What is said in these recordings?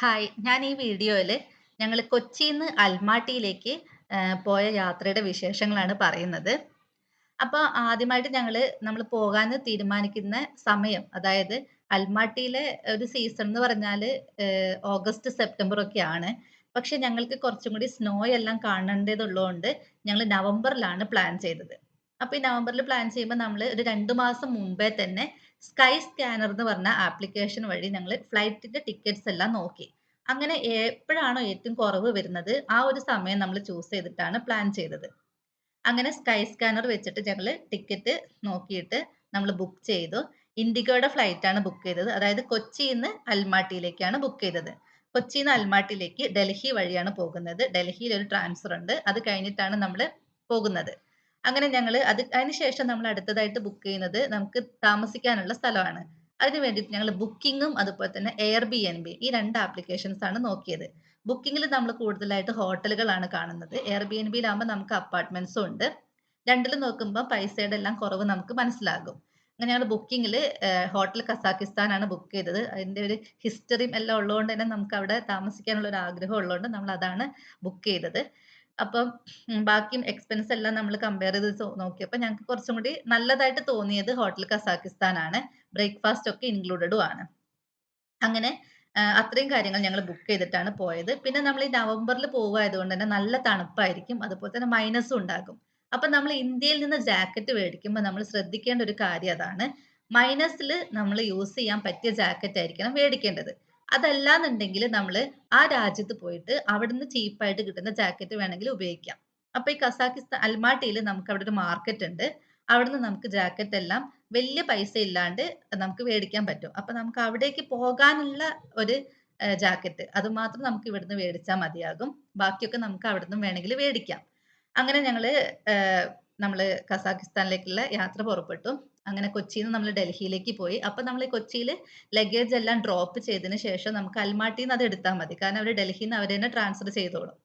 Hi. ഞാൻ ഈ വീഡിയോയിൽ ഞങ്ങൾ കൊച്ചിയിൽ നിന്ന് അൽമാട്ടിയിലേക്ക് പോയ യാത്രയുടെ വിശേഷങ്ങളാണ് പറയുന്നത്. അപ്പോൾ ആദ്യമായിട്ട് ഞങ്ങൾ നമ്മൾ പോകാൻ തീരുമാനിക്കുന്ന സമയം, അതായത് അൽമാട്ടിയിലെ ഒരു സീസൺ എന്ന് പറഞ്ഞാൽ ഓഗസ്റ്റ്, സെപ്റ്റംബർ ഒക്കെയാണ്. പക്ഷെ ഞങ്ങൾക്ക് കുറച്ചും കൂടി സ്നോ എല്ലാം കാണേണ്ടതുള്ളതുകൊണ്ട് ഞങ്ങൾ നവംബറിലാണ് പ്ലാൻ ചെയ്തത്. അപ്പോൾ ഈ നവംബറിൽ പ്ലാൻ ചെയ്യുമ്പോൾ നമ്മൾ ഒരു രണ്ട് മാസം മുമ്പേ തന്നെ സ്കൈ സ്കാനർ എന്ന് പറഞ്ഞ ആപ്ലിക്കേഷൻ വഴി ഞങ്ങൾ ഫ്ലൈറ്റിന്റെ ടിക്കറ്റ്സ് എല്ലാം നോക്കി. അങ്ങനെ എപ്പോഴാണോ ഏറ്റവും കുറവ് വരുന്നത്, ആ ഒരു സമയം നമ്മൾ ചൂസ് ചെയ്തിട്ടാണ് പ്ലാൻ ചെയ്തത്. അങ്ങനെ സ്കൈ സ്കാനർ വെച്ചിട്ട് ഞങ്ങൾ ടിക്കറ്റ് നോക്കിയിട്ട് നമ്മൾ ബുക്ക് ചെയ്തു. ഇൻഡിഗോയുടെ ഫ്ലൈറ്റ് ആണ് ബുക്ക് ചെയ്തത്. അതായത് കൊച്ചിയിൽ കൊച്ചിന്ന് അൽമാട്ടിയിലേക്കാണ് ബുക്ക് ചെയ്തത്. കൊച്ചിയിൽ കൊച്ചിന്ന് അൽമാട്ടിയിലേക്ക് ഡൽഹി വഴിയാണ് പോകുന്നത്. ഡൽഹിയിൽ ഒരു ട്രാൻസ്ഫർ ഉണ്ട്. അത് കഴിഞ്ഞിട്ടാണ് നമ്മൾ പോകുന്നത്. അങ്ങനെ ഞങ്ങൾ അത് അതിനുശേഷം നമ്മൾ അടുത്തതായിട്ട് ബുക്ക് ചെയ്യുന്നത് നമുക്ക് താമസിക്കാനുള്ള സ്ഥലമാണ്. അതിന് വേണ്ടിയിട്ട് ഞങ്ങൾ ബുക്കിങ്ങും അതുപോലെ തന്നെ എയർ ബി എൻ ബി ഈ രണ്ട് ആപ്ലിക്കേഷൻസ് ആണ് നോക്കിയത്. ബുക്കിങ്ങിൽ നമ്മൾ കൂടുതലായിട്ട് ഹോട്ടലുകളാണ് കാണുന്നത്. എയർ ബി എൻ ബിയിലാകുമ്പോൾ നമുക്ക് അപ്പാർട്ട്മെന്റ്സും ഉണ്ട്. രണ്ടിൽ നോക്കുമ്പോൾ പൈസയുടെ എല്ലാം കുറവ് നമുക്ക് മനസ്സിലാകും. അങ്ങനെ ഞങ്ങൾ ബുക്കിങ്ങിൽ ഹോട്ടൽ കസാക്കിസ്ഥാൻ ആണ് ബുക്ക് ചെയ്തത്. അതിന്റെ ഒരു ഹിസ്റ്ററിയും എല്ലാം ഉള്ളതുകൊണ്ട് തന്നെ നമുക്ക് അവിടെ താമസിക്കാനുള്ള ഒരു ആഗ്രഹം ഉള്ളതുകൊണ്ട് നമ്മൾ അതാണ് ബുക്ക് ചെയ്തത്. അപ്പം ബാക്കി എക്സ്പെൻസ് എല്ലാം നമ്മൾ കമ്പയർ ചെയ്ത് നോക്കിയപ്പോൾ നോക്കിയപ്പോ ഞങ്ങൾക്ക് കുറച്ചും കൂടി നല്ലതായിട്ട് തോന്നിയത് ഹോട്ടൽ കസാക്കിസ്ഥാൻ ആണ്. ബ്രേക്ക്ഫാസ്റ്റ് ഒക്കെ ഇൻക്ലൂഡഡും ആണ്. അങ്ങനെ അത്രയും കാര്യങ്ങൾ ഞങ്ങൾ ബുക്ക് ചെയ്തിട്ടാണ് പോയത്. പിന്നെ നമ്മൾ ഈ നവംബറിൽ പോവായതുകൊണ്ട് തന്നെ നല്ല തണുപ്പായിരിക്കും. അതുപോലെ തന്നെ മൈനസും ഉണ്ടാകും. അപ്പൊ നമ്മൾ ഇന്ത്യയിൽ നിന്ന് ജാക്കറ്റ് മേടിക്കുമ്പോൾ നമ്മൾ ശ്രദ്ധിക്കേണ്ട ഒരു കാര്യം അതാണ്. മൈനസിൽ നമ്മൾ യൂസ് ചെയ്യാൻ പറ്റിയ ജാക്കറ്റ് ആയിരിക്കണം മേടിക്കേണ്ടത്. അതല്ലാന്നുണ്ടെങ്കിൽ നമ്മൾ ആ രാജ്യത്ത് പോയിട്ട് അവിടുന്ന് ചീപ്പായിട്ട് കിട്ടുന്ന ജാക്കറ്റ് വേണമെങ്കിൽ ഉപയോഗിക്കാം. അപ്പൊ ഈ കസാക്കിസ്ഥാൻ അൽമാട്ടിയിൽ നമുക്ക് അവിടെ ഒരു മാർക്കറ്റ് ഉണ്ട്. അവിടുന്ന് നമുക്ക് ജാക്കറ്റ് എല്ലാം വലിയ പൈസ ഇല്ലാണ്ട് നമുക്ക് മേടിക്കാൻ പറ്റും. അപ്പൊ നമുക്ക് അവിടേക്ക് പോകാനുള്ള ഒരു ജാക്കറ്റ് അത് മാത്രം നമുക്ക് ഇവിടുന്ന് മേടിച്ചാൽ മതിയാകും. ബാക്കിയൊക്കെ നമുക്ക് അവിടുന്ന് വേണമെങ്കിൽ മേടിക്കാം. അങ്ങനെ ഞങ്ങൾ നമ്മൾ കസാക്കിസ്ഥാനിലേക്കുള്ള യാത്ര പുറപ്പെട്ടു. അങ്ങനെ കൊച്ചിയിൽ നിന്ന് നമ്മൾ ഡൽഹിയിലേക്ക് പോയി. അപ്പൊ നമ്മൾ കൊച്ചിയിൽ ലഗേജ് എല്ലാം ഡ്രോപ്പ് ചെയ്തതിന് ശേഷം നമുക്ക് അൽമാട്ടിന്ന് അത് എടുത്താൽ മതി. കാരണം അവർ ഡൽഹിന്ന് അവർ തന്നെ ട്രാൻസ്ഫർ ചെയ്തോളും.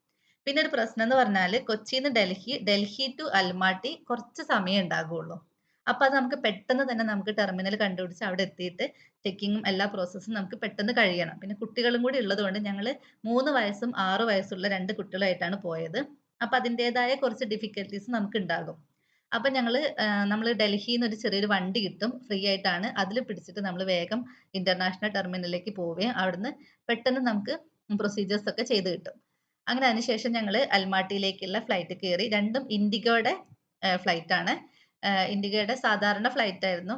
പിന്നെ ഒരു പ്രശ്നം എന്ന് പറഞ്ഞാൽ കൊച്ചിയിൽ നിന്ന് ഡൽഹി, ഡൽഹി ടു അൽമാട്ടി കുറച്ച് സമയം ഉണ്ടാകുള്ളൂ. അപ്പൊ അത് നമുക്ക് പെട്ടെന്ന് തന്നെ നമുക്ക് ടെർമിനൽ കണ്ടുപിടിച്ച് അവിടെ എത്തിയിട്ട് ചെക്കിങ്ങും എല്ലാ പ്രോസസ്സും നമുക്ക് പെട്ടെന്ന് കഴിയണം. പിന്നെ കുട്ടികളും കൂടി ഉള്ളതുകൊണ്ട് ഞങ്ങൾ മൂന്ന് വയസ്സും ആറ് വയസ്സുള്ള രണ്ട് കുട്ടികളായിട്ടാണ് പോയത്. അപ്പൊ അതിന്റേതായ കുറച്ച് ഡിഫിക്കൽട്ടീസ് നമുക്ക് ഉണ്ടാകും. അപ്പൊ ഞങ്ങൾ നമ്മൾ ഡൽഹിയിൽ ഡൽഹിന്ന് ഒരു ചെറിയൊരു വണ്ടി കിട്ടും. ഫ്രീ ആയിട്ടാണ്. അതിൽ പിടിച്ചിട്ട് നമ്മൾ വേഗം ഇന്റർനാഷണൽ ടെർമിനലിലേക്ക് പോവുകയും അവിടുന്ന് പെട്ടെന്ന് നമുക്ക് പ്രൊസീജിയേഴ്സ് ഒക്കെ ചെയ്ത് കിട്ടും. അങ്ങനെ അതിനുശേഷം ഞങ്ങൾ അൽമാട്ടിയിലേക്കുള്ള ഫ്ലൈറ്റ് കയറി. രണ്ടും ഇൻഡിഗോയുടെ ഫ്ലൈറ്റ് ആണ്. ഇൻഡിഗോയുടെ സാധാരണ ഫ്ലൈറ്റ് ആയിരുന്നു.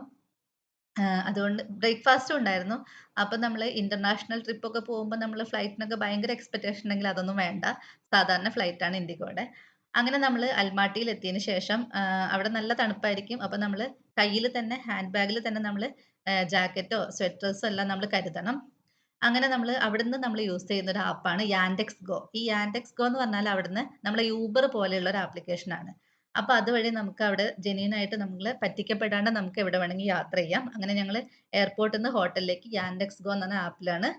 അതുകൊണ്ട് ബ്രേക്ക്ഫാസ്റ്റും ഉണ്ടായിരുന്നു. അപ്പൊ നമ്മൾ ഇന്റർനാഷണൽ ട്രിപ്പ് ഒക്കെ പോകുമ്പോൾ നമ്മൾ ഫ്ലൈറ്റിനൊക്കെ ഭയങ്കര എക്സ്പെക്ടേഷൻ ഉണ്ടെങ്കിൽ അതൊന്നും വേണ്ട. സാധാരണ ഫ്ലൈറ്റ് ആണ് ഇൻഡിഗോയുടെ. അങ്ങനെ നമ്മൾ അൽമാട്ടിയിൽ എത്തിയതിനു ശേഷം അവിടെ നല്ല തണുപ്പായിരിക്കും. അപ്പൊ നമ്മൾ കയ്യിൽ തന്നെ ഹാൻഡ് ബാഗിൽ തന്നെ നമ്മൾ ജാക്കറ്റോ സ്വെറ്റേഴ്സോ എല്ലാം നമ്മൾ കരുതണം. അങ്ങനെ നമ്മൾ അവിടുന്ന് നമ്മൾ യൂസ് ചെയ്യുന്ന ഒരു ആപ്പാണ് യാൻഡെക്സ് ഗോ. ഈ യാൻഡെക്സ് ഗോ എന്ന് പറഞ്ഞാൽ അവിടുന്ന് നമ്മളെ യൂബർ പോലെയുള്ള ഒരു ആപ്ലിക്കേഷൻ ആണ്. അപ്പൊ അതുവഴി നമുക്ക് അവിടെ ജെന്യൂൻ ആയിട്ട് നമ്മൾ പറ്റിക്കപ്പെടാണ്ട് നമുക്ക് എവിടെ വേണമെങ്കിൽ യാത്ര ചെയ്യാം. അങ്ങനെ ഞങ്ങൾ എയർപോർട്ടിൽ നിന്ന് ഹോട്ടലിലേക്ക് യാൻഡെക്സ് ഗോ എന്ന് ആപ്പിലാണ്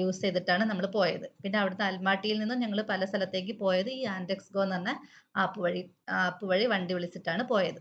യൂസ് ചെയ്തിട്ടാണ് നമ്മൾ പോയത്. പിന്നെ അവിടുത്തെ അൽമാട്ടിയിൽ നിന്നും ഞങ്ങൾ പല സ്ഥലത്തേക്ക് പോയത് ഈ ആൻഡെക്സ്ഗോ എന്ന് പറഞ്ഞ ആപ്പ് വഴി ആപ്പ് വഴി വണ്ടി വിളിച്ചിട്ടാണ് പോയത്.